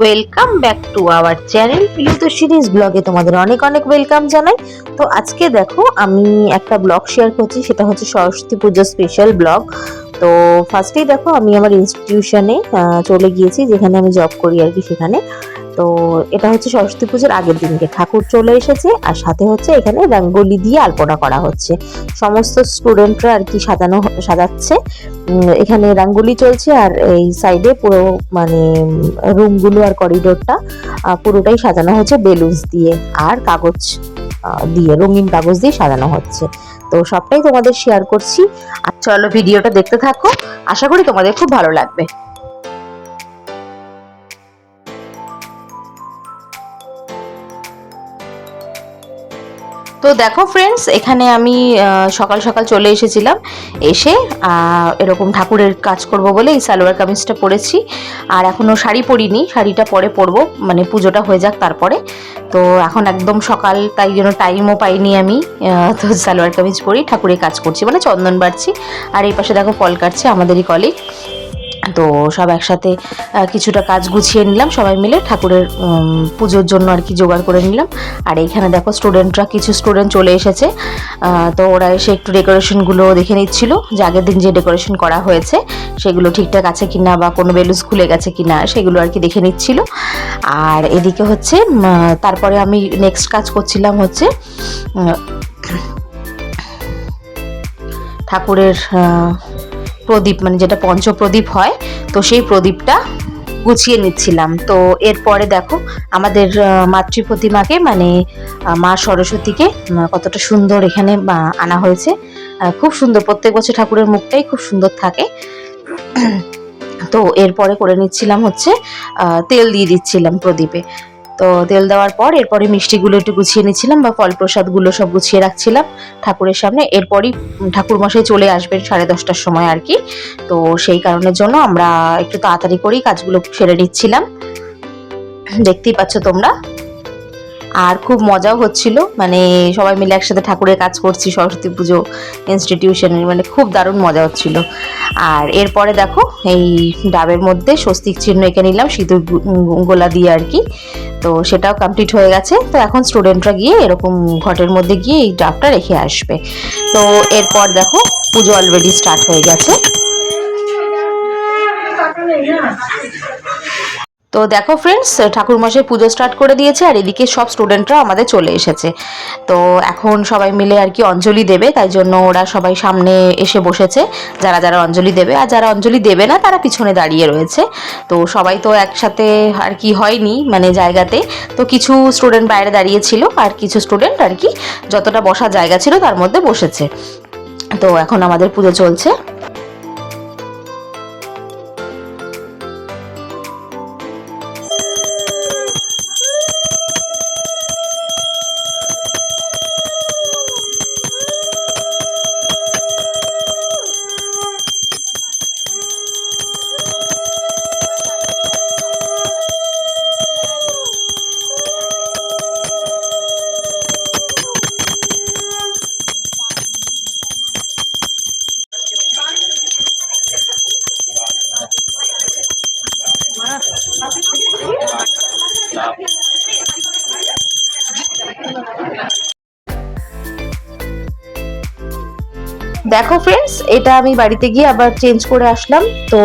Welcome back to our channel প্রিয়ত series ব্লগে তোমাদের অনেক অনেক ওয়েলকাম জানাই। তো আজকে দেখো, আমি একটা ব্লগ শেয়ার করছি, সেটা হচ্ছে সরস্বতী পুজো স্পেশাল ব্লগ তো ফার্স্টেই দেখো, আমি আমার ইনস্টিটিউশনে চলে গিয়েছি, যেখানে আমি জব করি আর কি সেখানে। তো এটা হচ্ছে সরস্বতী পুজোর আগের দিনকে। ঠাকুর চলে এসেছে আর সাথে হচ্ছে এখানে রঙ্গোলি দিয়ে আলপনা করা হচ্ছে। সমস্ত স্টুডেন্টরা আর কি সাজানো সাজাচ্ছে। এখানে রাঙ্গুলি চলছে আর এই সাইডে পুরো মানে রুমগুলো আর করিডোরটা পুরোটাই সাজানো হচ্ছে বেলুনস দিয়ে আর কাগজ দিয়ে, রঙিন কাগজ দিয়ে সাজানো হচ্ছে। তো সবটাই তোমাদের শেয়ার করছি। আর চলো ভিডিওটা দেখতে থাকো। আশা করি তোমাদের খুব ভালো লাগবে। তো দেখো ফ্রেন্ডস এখানে আমি সকাল সকাল চলে এসেছিলাম। এসে এরকম ঠাকুরের কাজ করব বলে এই সালোয়ার কামিজটা পরেছি। আর এখনও শাড়ি পরিনি, শাড়িটা পরে পরবো মানে পুজোটা হয়ে যাক তারপরে। তো এখন একদম সকাল, তাই জন্য টাইমও পাইনি আমি তো সালোয়ার কামিজ পরি ঠাকুরের কাজ করছি মানে চন্দন বাড়ছি। আর এই পাশে দেখো ফল কাটছে আমাদেরই কলিগ তো সব একসাথে কিছুটা কাজ গুছিয়ে নিলাম, সবাই মিলে ঠাকুরের পুজোর জন্য আর কি জোগাড় করে নিলাম। আর এইখানে দেখো স্টুডেন্টরা কিছু স্টুডেন্ট চলে এসেছে। তো ওরা এসে একটু ডেকোরেশনগুলো দেখে নিচ্ছিল, যে আগের দিন যে ডেকোরেশন করা হয়েছে, সেগুলো ঠিকঠাক আছে কিনা বা কোনো বেলুস খুলে গেছে কিনা, সেগুলো আর কি দেখে নিচ্ছিল। আর এদিকে হচ্ছে তারপরে আমি নেক্সট কাজ করছিলাম হচ্ছে ঠাকুরের প্রদীপ মানে যেটা পঞ্চপ্রদীপ হয়, তো সেই প্রদীপটা গুছিয়ে নিচ্ছিলাম। তো এরপরে দেখো, আমাদের মাতৃ প্রতিমাকে মানে মা সরস্বতীকে কতটা সুন্দর এখানে আনা হয়েছে। খুব সুন্দর, প্রত্যেক বছর ঠাকুরের মুখটাই খুব সুন্দর থাকে। তো এরপরে করে নিচ্ছিলাম হচ্ছে তেল দিয়ে দিচ্ছিলাম প্রদীপে। তো তেল দেওয়ার পর এরপরে মিষ্টিগুলো একটু গুছিয়ে নিচ্ছিলাম বা ফল প্রসাদগুলো সব গুছিয়ে রাখছিলাম ঠাকুরের সামনে। এরপরই ঠাকুর মশাই চলে আসবেন সাড়ে দশটার সময় আর কি। তো সেই কারণের জন্য আমরা একটু তাড়াতাড়ি করেই কাজগুলো সেরে নিচ্ছিলাম। দেখতেই পাচ্ছ তোমরা। আর খুব মজাও হচ্ছিল। মানে সবাই মিলে একসাথে ঠাকুরের কাজ করছি, সরস্বতী পুজো ইনস্টিটিউশনের মানে খুব দারুণ মজা হচ্ছিল। আর এরপরে দেখো, এই ডাবের মধ্যে স্বস্তিক চিহ্ন এঁকে নিলাম, সিঁদুর গোলা দিয়ে আর কি। তো সেটাও কমপ্লিট হয়ে গেছে। তো এখন স্টুডেন্টরা গিয়ে এরকম ঘটের মধ্যে গিয়ে এই ডাবটা রেখে আসবে। তো এরপর দেখো, পুজো অলরেডি স্টার্ট হয়ে গেছে। তো দেখো ফ্রেন্ডস ঠাকুর মশাই পুজো স্টার্ট করে দিয়েছে আর এদিকে সব স্টুডেন্টরা আমাদের চলে এসেছে। তো এখন সবাই মিলে আর কি অঞ্জলি দেবে, তাই জন্য ওরা সবাই সামনে এসে বসেছে। যারা যারা অঞ্জলি দেবে, আর যারা অঞ্জলি দেবে না, তারা পিছনে দাঁড়িয়ে রয়েছে। তো সবাই তো একসাথে আর কি হয়নি মানে জায়গাতে। তো কিছু স্টুডেন্ট বাইরে দাঁড়িয়েছিল আর কিছু স্টুডেন্ট আর কি যতটা বসার জায়গা ছিল তার মধ্যে বসেছে। তো এখন আমাদের পুজো চলছে। দেখো ফ্রেন্ডস এটা আমি বাড়িতে গিয়ে আবার চেঞ্জ করে আসলাম। তো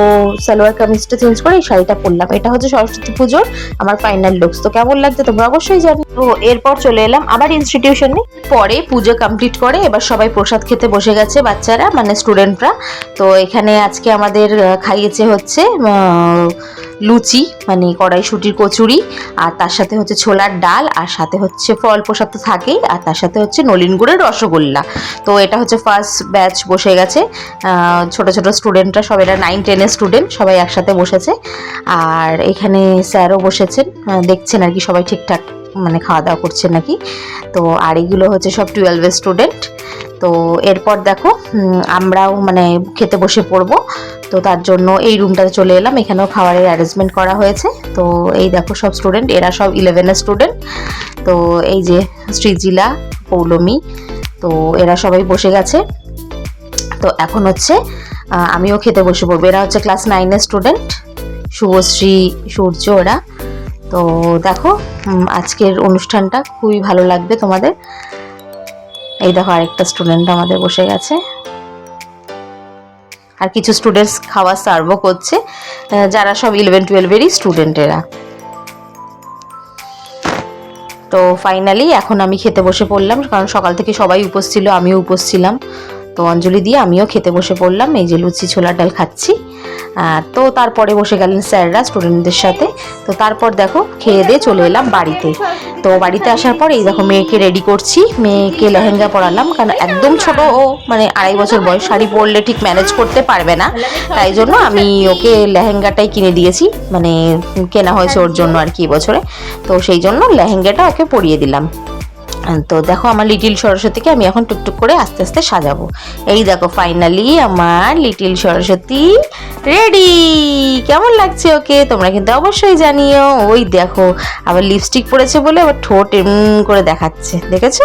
সালোয়ার কামিজটা চেঞ্জ করে এই শাড়িটা পরলাম। এটা হচ্ছে সরস্বতী পুজোর আমার ফাইনাল লুকস তো কেমন লাগছে তোমরা অবশ্যই জানি। তো এরপর চলে এলাম আবার ইনস্টিটিউশনে পরে পুজো কমপ্লিট করে এবার সবাই প্রসাদ খেতে বসে গেছে বাচ্চারা মানে স্টুডেন্টরা তো এখানে আজকে আমাদের খাইয়েছে হচ্ছে লুচি মানে কড়াইশুটির কচুরি, আর তার সাথে হচ্ছে ছোলার ডাল, আর সাথে হচ্ছে ফল প্রসাদ তো থাকেই, আর তার সাথে হচ্ছে নলিন গুড়ের রসগোল্লা। তো এটা হচ্ছে ফার্স্ট ব্যাচ বসে গেছে। ছোট ছোট স্টুডেন্টরা সব, এরা নাইন টেনের স্টুডেন্ট সবাই একসাথে বসেছে। আর এখানে স্যারও বসেছেন দেখছেন আর কি সবাই ঠিকঠাক মানে খাওয়া দাওয়া করছে নাকি। তো আর এগুলো হচ্ছে সব টুয়েলভের স্টুডেন্ট তো এরপর দেখো আমরাও মানে খেতে বসে পড়ব। তো তার জন্য এই রুমটাতে চলে এলাম। এখানেও খাবারের অ্যারেঞ্জমেন্ট করা হয়েছে। তো এই দেখো সব স্টুডেন্ট এরা সব ইলেভেনের স্টুডেন্ট তো এই যে শ্রীজিলা, পৌলমী, তো এরা সবাই বসে গেছে। তো এখন হচ্ছে আমিও খেতে বসে পড়ব। এরা হচ্ছে ক্লাস নাইনের স্টুডেন্ট শুভশ্রী, সূর্য ওরা। তো দেখো আজকের অনুষ্ঠানটা খুবই ভালো লাগবে তোমাদের। এই দেখো আরেকটা স্টুডেন্ট আমাদের বসে গেছে। আর কিছু স্টুডেন্টস খাওয়া সার্ভও করছে যারা সব ইলেভেন টুয়েলভেরই স্টুডেন্টেরা তো ফাইনালি এখন আমি খেতে বসে পড়লাম, কারণ সকাল থেকে সবাই উপোস ছিল, আমিও উপোস ছিলাম। তো অঞ্জলি দিয়ে আমিও খেতে বসে পড়লাম। এই যে লুচি, ছোলার ডাল খাচ্ছি। তো তারপরে বসে গেলেন স্যাররা স্টুডেন্টদের সাথে। তো তারপর দেখো, খেয়ে দিয়ে চলে এলাম বাড়িতে। তো বাড়িতে আসার পর এই দেখো মেয়েকে রেডি করছি। মেয়েকে লেহেঙ্গা পরালাম কারণ একদম ছোট ও মানে আড়াই বছর বয়স। শাড়ি পরলে ঠিক ম্যানেজ করতে পারবে না। তাই জন্য আমি ওকে লেহেঙ্গাটাই কিনে দিয়েছি। মানে কেনা হয়েছে ওর জন্য আর কি বছরে তো সেই জন্য লেহেঙ্গাটা ওকে পরিয়ে দিলাম। তো দেখো আমার লিটিল সরস্বতীকে আমি এখন টুকটুক করে আস্তে আস্তে সাজাবো। এই দেখো ফাইনালি আমার লিটিল সরস্বতী রেডি কেমন লাগছে ওকে? তোমরা কিন্তু অবশ্যই জানিও। ওই দেখো, আবার লিপস্টিক পরেছে বলে আবার ঠোঁট এম করে দেখাচ্ছে, দেখেছ?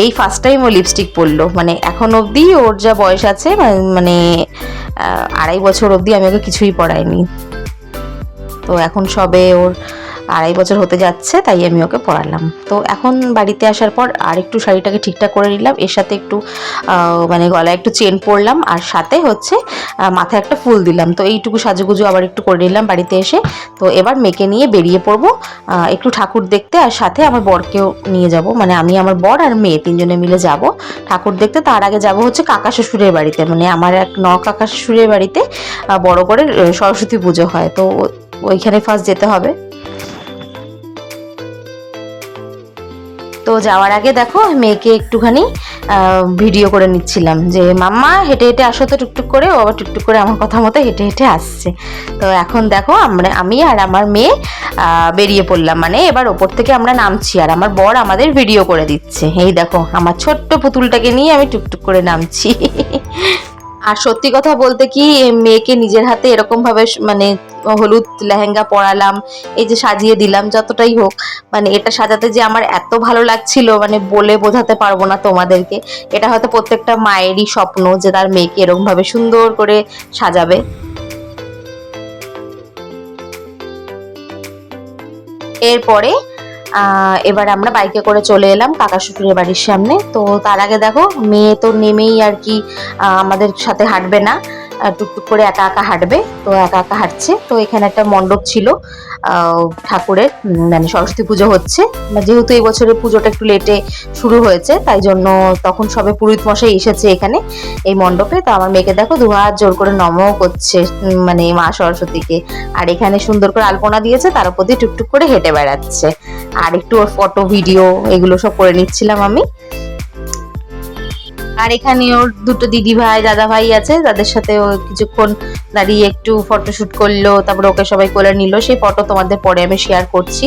এই ফার্স্ট টাইম ও লিপস্টিক পরলো। মানে এখন অবধি ওর যা বয়স আছে মানে- আড়াই বছর অবধি আমি ওকে কিছুই পড়াইনি তো এখন সবে ওর আড়াই বছর হতে যাচ্ছে, তাই আমি ওকে পড়ালাম। তো এখন বাড়িতে আসার পর আর একটু শাড়িটাকে ঠিকঠাক করে নিলাম। এর সাথে একটু মানে গলায় একটু চেন পরলাম, আর সাথে হচ্ছে মাথায় একটা ফুল দিলাম। তো এইটুকু সাজুগুজু আবার একটু করে নিলাম বাড়িতে এসে। তো এবার মেয়েকে নিয়ে বেরিয়ে পড়ব একটু ঠাকুর দেখতে, আর সাথে আমার বরকেও নিয়ে যাব। মানে আমি আমার বর আর মেয়ে তিনজনে মিলে যাব ঠাকুর দেখতে। তার আগে যাব হচ্ছে কাকা শ্বশুরের বাড়িতে। মানে আমার এক ন কাকা শ্বশুরের বাড়িতে বড় করে সরস্বতী পুজো হয়। তো ওইখানে ফার্স্ট যেতে হবে। তো যাওয়ার আগে দেখো মেয়েকে একটুখানি ভিডিও করে নিচ্ছিলাম যে, মাম্মা, হেঁটে হেঁটে আসো তো টুকটুক করে, ও আবার টুকটুক করে আমার কথা মতো হেঁটে হেঁটে আসছে। তো এখন দেখো, আমরা, আমি আর আমার মেয়ে বেরিয়ে পড়লাম। মানে এবার ওপর থেকে আমরা নামছি আর আমার বর আমাদের ভিডিও করে দিচ্ছে। এই দেখো, আমার ছোট্ট পুতুলটাকে নিয়ে আমি টুকটুক করে নামছি। আর সত্যি কথা বলতে কি মেয়েকে নিজের হাতে এরকম ভাবে মানে হলুদ লেহেঙ্গা পরালাম, এই যে সাজিয়ে দিলাম, যতটাই হোক মানে এটা সাজাতে যে আমার এত ভালো লাগছিল মানে বলে বোঝাতে পারব না তোমাদেরকে। এটা হয়তো প্রত্যেকটা মায়েরই স্বপ্ন যে তার মেয়েকে এরকম ভাবে সুন্দর করে সাজাবে। এরপরে এবার আমরা বাইকে করে চলে এলাম কাকা শ্বশুরের বাড়ির সামনে। তো তার আগে দেখো, মেয়ে তো নেমেই আর কি আমাদের সাথে হাঁটবে না। টুকটুক করে একা একা হাঁটবে, তো একা একা হাঁটছে। তো এখানে একটা মণ্ডপ ছিল ঠাকুরের মানে সরস্বতী পুজো হচ্ছে। যেহেতু এই বছরের পুজোটা একটু লেটে শুরু হয়েছে, তাই জন্য তখন সবে পুরোহিত মশাই এসেছে এখানে, এই মণ্ডপে। তো আমার মেয়েকে দেখো দু হাত জোর করে নমও করছে মানে মা সরস্বতীকে। আর এখানে সুন্দর করে আলপনা দিয়েছে, তার উপর দিয়ে টুকটুক করে হেঁটে বেড়াচ্ছে। আর একটু ওর ফটো ভিডিও এগুলো সব করে নিচ্ছিলাম আমি। আর এখানে ওর দুটো দিদি ভাই, দাদা ভাই আছে, তাদের সাথে ও কিছুক্ষণ দাঁড়িয়ে একটু ফটোশুট করল, তারপরে ওকে সবাই কোলে নিল। সেই ফটো তোমাদের পরে আমি শেয়ার করছি।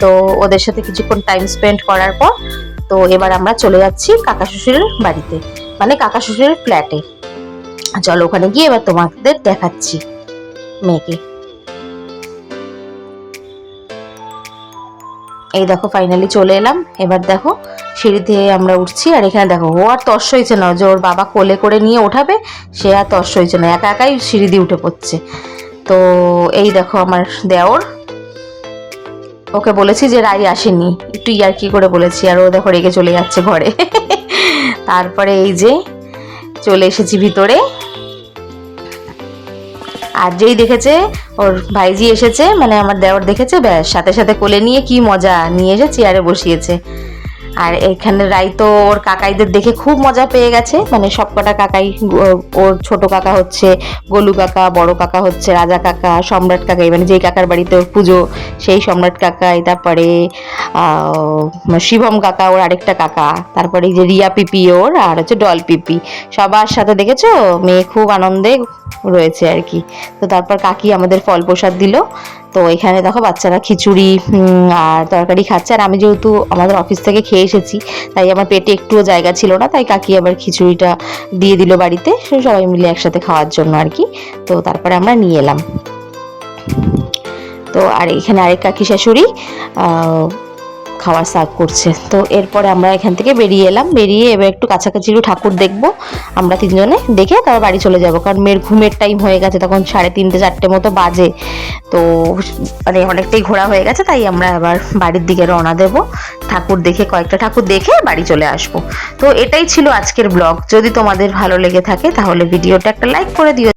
তো ওদের সাথে কিছুক্ষণ টাইম স্পেন্ড করার পর, তো এবার আমরা চলে যাচ্ছি কাকা শ্বশুরের বাড়িতে মানে কাকা শ্বশুরের ফ্ল্যাটে চলো ওখানে গিয়ে এবার তোমাদের দেখাচ্ছি মেয়েকে। এই দেখো ফাইনালি চলে এলাম। এবার দেখো সিঁড়িতে আমরা উঠছি, আর এখানে দেখো, ও আর তর্স হয়েছে না, যে ওর বাবা কোলে করে নিয়ে ওঠাবে, সে আর তর্স হয়েছে না, একা একাই সিঁড়ি দিয়ে উঠে পড়ছে। তো এই দেখো আমার দেওর। ওকে বলেছি যে রাই আসেনি। একটু ইয়ার্কি করে বলেছি, আর ও দেখো রেগে চলে যাচ্ছে ঘরে। তারপরে এই যে, চলে এসেছি ভিতরে। আর যেই দেখেছে, ওর ভাইজি এসেছে মানে আমার দেওয়ার দেখেছে, ব্যাস, সাথে সাথে কোলে নিয়ে কি মজা, নিয়ে এসে চেয়ারে বসিয়েছে। আর এখানে রাই তো ওর কাকাইদের দেখে খুব মজা পেয়ে গেছে মানে সব কটা কাকাই ওর ছোট কাকা হচ্ছে, গোলু কাকা, বড় কাকা হচ্ছে, রাজা কাকা, সম্রাট কাকাই মানে যেই কাকার বাড়িতে ওর পুজো সেই সম্রাট কাকাই তারপরে শিবম কাকা, ওর আরেকটা কাকা, তারপরে যে রিয়া পিপি ওর, আর হচ্ছে ডল পিপি। সবার সাথে দেখেছ? মেয়ে খুব আনন্দে রয়েছে আর কি। তো তারপর কাকি আমাদের ফল প্রসাদ দিল। তো এখানে দেখো বাচ্চারা খিচুড়ি আর তরকারি খাচ্ছে। আর আমি যেহেতু আমাদের অফিস থেকে খেয়ে এসেছি, তাই আমার পেটে একটুও জায়গা ছিল না, তাই কাকি আবার খিচুড়িটা দিয়ে দিল বাড়িতে। সবাই মিলে একসাথে খাওয়ার জন্য আর কি। তো তারপরে আমরা নিয়ে এলাম। তো আর এখানে আরেক কাকি শাশুড়ি খাবার সার্ভ করছে। তো এরপরে আমরা এখান থেকে বেরিয়ে এলাম। বেরিয়ে এবার একটু কাছাকাছি একটু ঠাকুর দেখব। আমরা তিনজনে দেখে তারপর বাড়ি চলে যাব। কারণ মেয়ের ঘুমের টাইম হয়ে গেছে তখন সাড়ে তিনটে, চারটে মতো বাজে। তো মানে অনেকটাই ঘোরা হয়ে গেছে, তাই আমরা আবার বাড়ির দিকে রওনা দেব। ঠাকুর দেখে কয়েকটা ঠাকুর দেখে বাড়ি চলে আসব। তো এটাই ছিল আজকের ব্লগ যদি তোমাদের ভালো লেগে থাকে তাহলে ভিডিওটা একটা লাইক করে দিও।